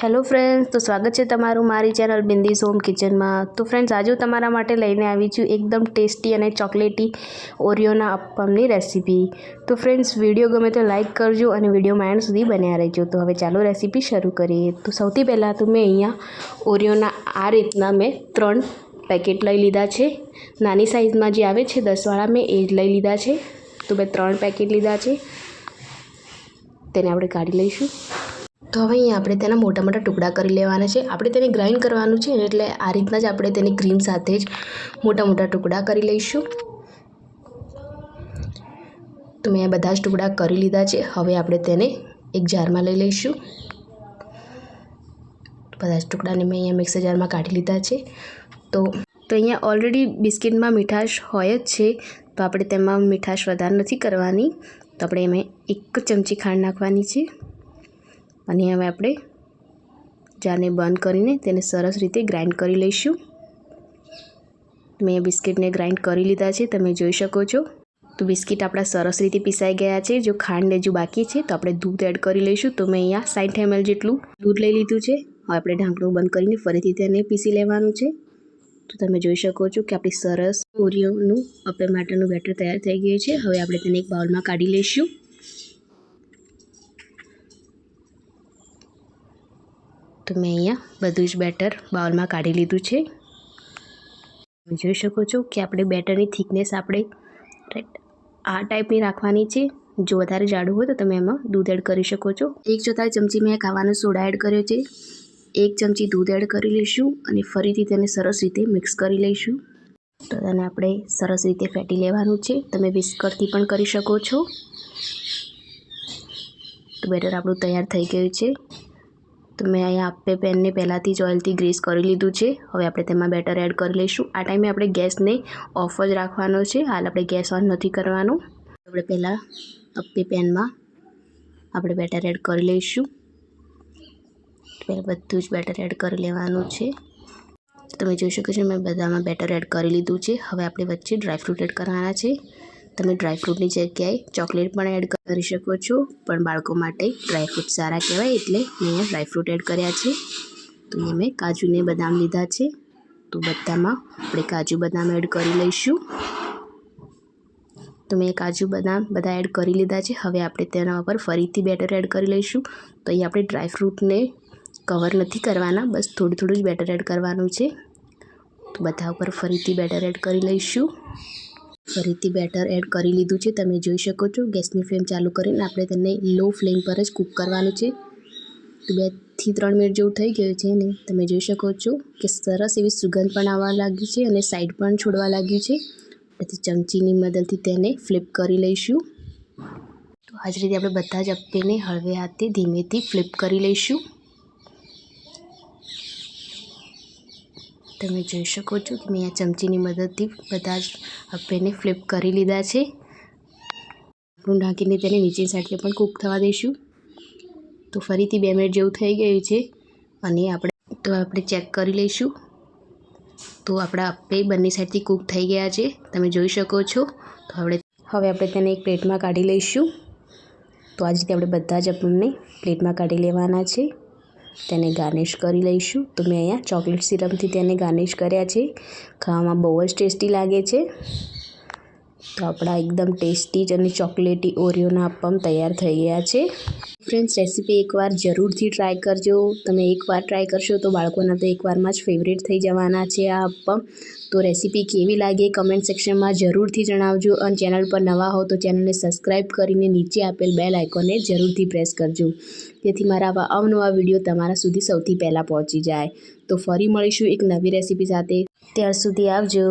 Hello friends, તો સ્વાગત છે તમારું મારી ચેનલ બિંદીસ હોમ કિચનમાં. તો ફ્રેન્ડ્સ, આજે હું તમારા માટે લઈને આવી છું એકદમ ટેસ્ટી અને ચોકલેટી ઓરિયોના અપ્પમની રેસીપી. તો ફ્રેન્ડ્સ, વીડિયો ગમે તો લાઇક કરજો અને વિડીયોમાં એન્ડ સુધી બન્યા રહેજો. તો હવે ચાલો રેસીપી શરૂ કરીએ. તો સૌથી પહેલાં તો મેં અહીંયા ઓરિયોના આ રીતના મેં ત્રણ પેકેટ લઈ લીધા છે. નાની સાઇઝમાં જે આવે છે દસવાળા, મેં એ જ લઈ લીધા છે. તો મેં ત્રણ પેકેટ લીધા છે. તેને આપણે કાઢી લઈશું. તો હવે અહીંયા આપણે તેના મોટા મોટા ટુકડા કરી લેવાના છે. આપણે તેને ગ્રાઇન્ડ કરવાનું છે એટલે આ રીતના જ આપણે તેની ક્રીમ સાથે જ મોટા મોટા ટુકડા કરી લઈશું. તો મેં બધા જ ટુકડા કરી લીધા છે. હવે આપણે તેને એક જારમાં લઈ લઈશું. બધા જ ટુકડાને મેં અહીંયા મિક્સર જારમાં કાઢી લીધા છે. તો તો અહીંયા ઓલરેડી બિસ્કિટમાં મીઠાશ હોય જ છે. તો આપણે તેમાં મીઠાશ વધારે નથી કરવાની. તો આપણે એમાં એક ચમચી ખાંડ નાખવાની છે. અને હવે આપણે જારને બંધ કરીને તેને સરસ રીતે ગ્રાઇન્ડ કરી લઈશું. મેં બિસ્કિટને ગ્રાઇન્ડ કરી લીધા છે, તમે જોઈ શકો છો. તો બિસ્કિટ આપણા સરસ રીતે પીસાઈ ગયા છે. જો ખાંડ હજુ બાકી છે, તો આપણે દૂધ એડ કરી લઈશું. તો મેં અહીંયા સાઠ એમએલ જેટલું દૂધ લઈ લીધું છે. હવે આપણે ઢાંકણું બંધ કરીને ફરીથી તેને પીસી લેવાનું છે. તો તમે જોઈ શકો છો કે આપણી સરસ ઓરિયોનું અપે માટેનું બેટર તૈયાર થઈ ગયું છે. હવે આપણે તેને એક બાઉલમાં કાઢી લઈશું. તો મેં અહીંયા બધું જ બેટર બાઉલમાં કાઢી લીધું છે. તમે જોઈ શકો છો કે આપણે બેટરની થિકનેસ આપણે રાઈટ આ ટાઈપની રાખવાની છે. જો વધારે જાડું હોય તો તમે એમાં દૂધ એડ કરી શકો છો. એક ચોથાઈ ચમચી મેં ખાવાનો સોડા એડ કર્યો છે. એક ચમચી દૂધ એડ કરી લઈશું અને ફરીથી તેને સરસ રીતે મિક્સ કરી લઈશું. તો તેને આપણે સરસ રીતે ફેટી લેવાનું છે. તમે વિસ્કરથી પણ કરી શકો છો. તો બેટર આપણું તૈયાર થઈ ગયું છે. તો મેં અહીંયા આપે પેનને પહેલાંથી જ ઓઇલથી ગ્રીસ કરી લીધું છે. હવે આપણે તેમાં બેટર એડ કરી લઈશું. આ ટાઈમે આપણે ગેસને ઓફ જ રાખવાનો છે. હાલ આપણે ગેસ ઓન નથી કરવાનો. આપણે પહેલાં અપ્પે પેનમાં આપણે બેટર એડ કરી લઈશું. પહેલાં બધું જ બેટર એડ કરી લેવાનું છે. તમે જોઈ શકો છો, મેં બધામાં બેટર એડ કરી લીધું છે. હવે આપણે વચ્ચે ડ્રાયફ્રૂટ એડ કરવાના છે. તમે ડ્રાયફ્રૂટની જગ્યાએ ચોકલેટ પણ એડ કરી શકો છો. પણ બાળકો માટે ડ્રાયફ્રૂટ સારા કહેવાય એટલે મેં અહીંયા ડ્રાયફ્રૂટ એડ કર્યા છે. તો અહીંયા મેં કાજુને બદામ લીધા છે. તો બધામાં આપણે કાજુ બદામ એડ કરી લઈશું. તો મેં કાજુ બદામ બધા એડ કરી લીધા છે. હવે આપણે તેના ઉપર ફરીથી બેટર એડ કરી લઈશું. તો અહીં આપણે ડ્રાયફ્રૂટને કવર નથી કરવાના. બસ થોડું થોડું જ બેટર એડ કરવાનું છે. તો બધા ઉપર ફરીથી બેટર એડ કરી લઈશું. ફરીથી બેટર એડ કરી લીધું છે. તમે જોઈ શકો છો, ગેસની ફ્લેમ ચાલુ કરીને આપણે તેને લો ફ્લેમ પર જ કૂક કરવાનું છે. તો બેથી ત્રણ મિનિટ જેવું થઈ ગયું છે ને. તમે જોઈ શકો છો કે સરસ એવી સુગંધ પણ આવવા લાગી છે અને સાઈડ પણ છોડવા લાગ્યું છે. પછી ચમચીની મદદથી તેને ફ્લિપ કરી લઈશું. તો આ જ રીતે આપણે બધા જ અપ્પેને હળવે હાથે ધીમેથી ફ્લિપ કરી લઈશું. તમે જોઈ શકો છો કે મેં આ ચમચીની મદદથી બધા જ અપ્પેને ફ્લિપ કરી લીધા છે. આપણું ઢાંકીને તેને નીચેની સાઈડે પણ કૂક થવા દઈશું. તો ફરીથી બે મિનિટ જેવું થઈ ગયું છે અને આપણે તો આપણે ચેક કરી લઈશું. તો આપણા અપ્પે બંને સાઈડથી કૂક થઈ ગયા છે. તમે જોઈ શકો છો. તો આપણે હવે આપણે તેને એક પ્લેટમાં કાઢી લઈશું. તો આ રીતે આપણે બધા જ અપ્પમને પ્લેટમાં કાઢી લેવાના છે. તેને ગાર્નિશ કરી લઈશું. તો મેં અહીંયા ચોકલેટ સિરપથી તેને ગાર્નિશ કર્યા છે. ખાવામાં બહુ જ ટેસ્ટી લાગે છે. તો આપણા એકદમ ટેસ્ટી જ અને ચોકલેટી ઓરિયોના અપમ તૈયાર થઈ ગયા છે. ફ્રેન્ડ્સ રેસીપી એકવાર જરૂરથી ટ્રાય કરજો. તમે એકવાર ટ્રાય કરશો તો બાળકોના તો એકવારમાં જ ફેવરેટ થઈ જવાના છે આ અપમ તો રેસીપી કેવી લાગે કમેન્ટ સેક્શનમાં જરૂરથી જણાવજો અને ચેનલ પર નવા હો તો ચેનલને સબસ્ક્રાઈબ કરીને નીચે આપેલ બેલ આઇકોનને જરૂરથી પ્રેસ કરજો. જેથી મારા આવા અવનવા વીડિયો તમારા સુધી સૌથી પહેલાં પહોંચી જાય. તો ફરી મળીશું એક નવી રેસીપી સાથે. ત્યાર સુધી આવજો.